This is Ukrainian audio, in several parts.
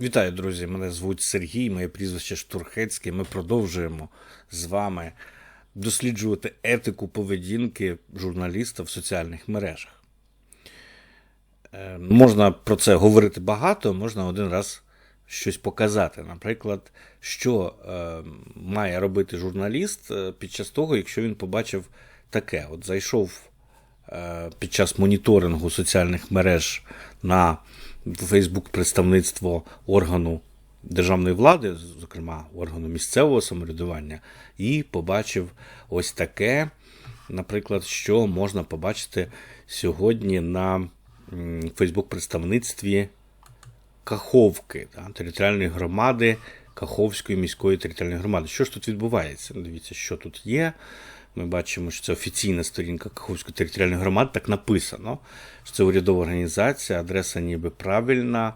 Вітаю, друзі! Мене звуть Сергій, моє прізвище Штурхецьке. Ми продовжуємо з вами досліджувати етику поведінки журналіста в соціальних мережах. Е, Можна про це говорити багато, можна один раз щось показати. Наприклад, що е, має робити журналіст е, під час того, якщо він побачив таке: от зайшов під час моніторингу соціальних мереж на Фейсбук представництво органу державної влади, зокрема органу місцевого самоврядування, і побачив ось таке, наприклад, що можна побачити сьогодні на Фейсбук представництві Каховки, та, територіальної громади Каховської міської територіальної громади. Що ж тут відбувається? Дивіться, що тут є. Ми бачимо, що це офіційна сторінка Каховської територіальної громади, так написано. що Це урядова організація, адреса ніби правильна,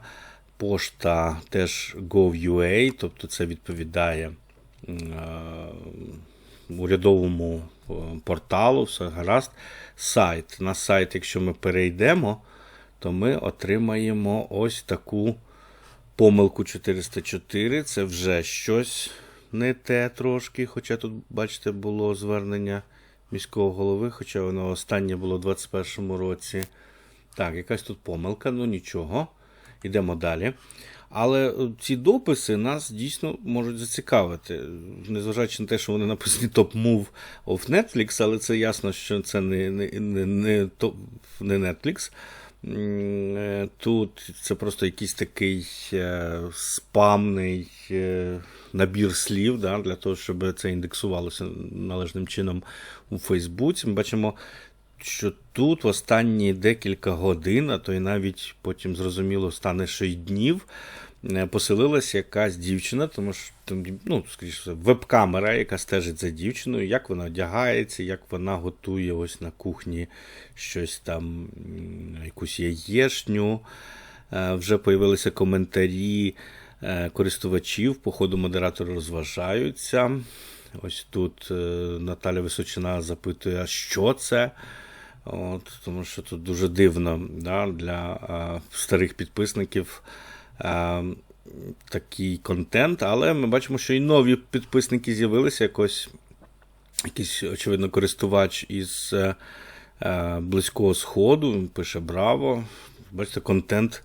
пошта теж gov.ua, тобто це відповідає е, урядовому е, порталу, все гаразд. Сайт. На сайт, якщо ми перейдемо, то ми отримаємо ось таку помилку 404. Це вже щось не те трошки. Хоча тут, бачите, було звернення міського голови, хоча воно останнє було у 2021 році. Так, якась тут помилка, ну нічого. Йдемо далі. Але ці дописи нас дійсно можуть зацікавити, незважаючи на те, що вони написані Top Move of Netflix, але це ясно, що це не не, не, не, не Netflix. Тут це просто якийсь такий спамний набір слів да, для того, щоб це індексувалося належним чином у Фейсбуці. Ми бачимо, що тут в останні декілька годин, а то і навіть потім зрозуміло стане ще й днів. Поселилася якась дівчина, тому що ну, скоріше, веб-камера, яка стежить за дівчиною, як вона одягається, як вона готує ось на кухні щось там, якусь яєшню. Вже появилися коментарі користувачів, по ходу модератори розважаються. Ось тут Наталя Височина запитує, а що це? От, Тому що тут дуже дивно да, для старих підписників такий контент, але ми бачимо, що і нові підписники з'явилися. Якось якийсь, очевидно, користувач із а, Близького Сходу. Він пише Браво! Бачите, контент.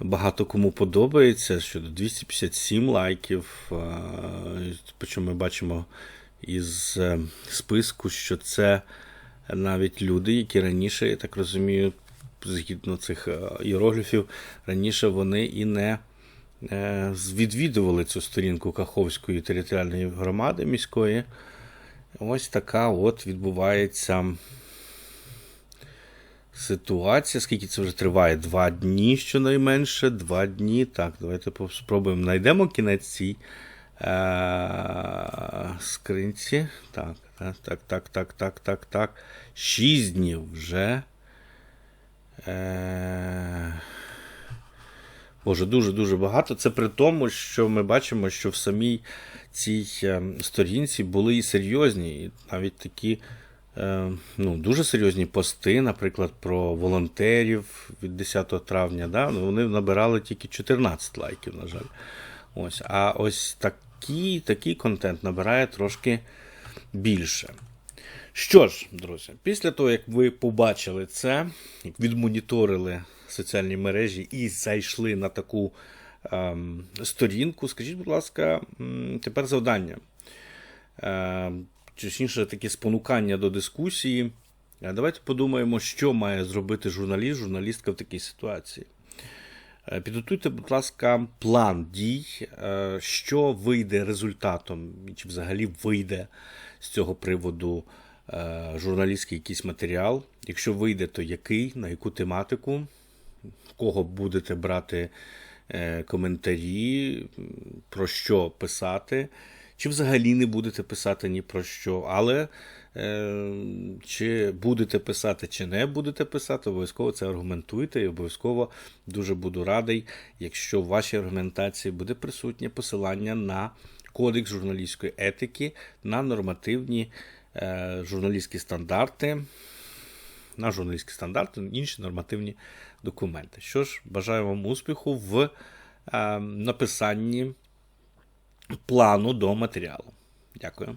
Багато кому подобається. Щодо 257 лайків. Причому ми бачимо із списку, що це навіть люди, які раніше, я так розумію, згідно цих іерогліфів, раніше вони і не відвідували цю сторінку Каховської територіальної громади міської. Ось така от відбувається ситуація. Скільки це вже триває? Два дні, щонайменше. Два дні. Так, давайте спробуємо. Знайдемо кінець цій е- скринці. Так, так, так, так, так, так, так, так. Шість днів вже. Е- Боже, дуже-дуже багато. Це при тому, що ми бачимо, що в самій цій сторінці були і серйозні, і навіть такі ну, дуже серйозні пости, наприклад, про волонтерів від 10 травня. Да? Ну, Вони набирали тільки 14 лайків, на жаль. Ось. А ось такий, такий контент набирає трошки більше. Що ж, друзі, після того, як ви побачили це, відмоніторили соціальні мережі і зайшли на таку ем, сторінку, скажіть, будь ласка, тепер завдання. Ем, точніше, таке спонукання до дискусії. Давайте подумаємо, що має зробити журналіст, журналістка в такій ситуації. Підготуйте, будь ласка, план дій, що вийде результатом, чи взагалі вийде з цього приводу журналістський якийсь матеріал. Якщо вийде, то який, на яку тематику, в кого будете брати коментарі, про що писати. Чи взагалі не будете писати ні про що, але е, чи будете писати, чи не будете писати, обов'язково це аргументуйте і обов'язково дуже буду радий, якщо в вашій аргументації буде присутнє посилання на кодекс журналістської етики, на нормативні е, журналістські стандарти, на журналістські стандарти, інші нормативні документи. Що ж, бажаю вам успіху в е, написанні плану до матеріалу. Дякую.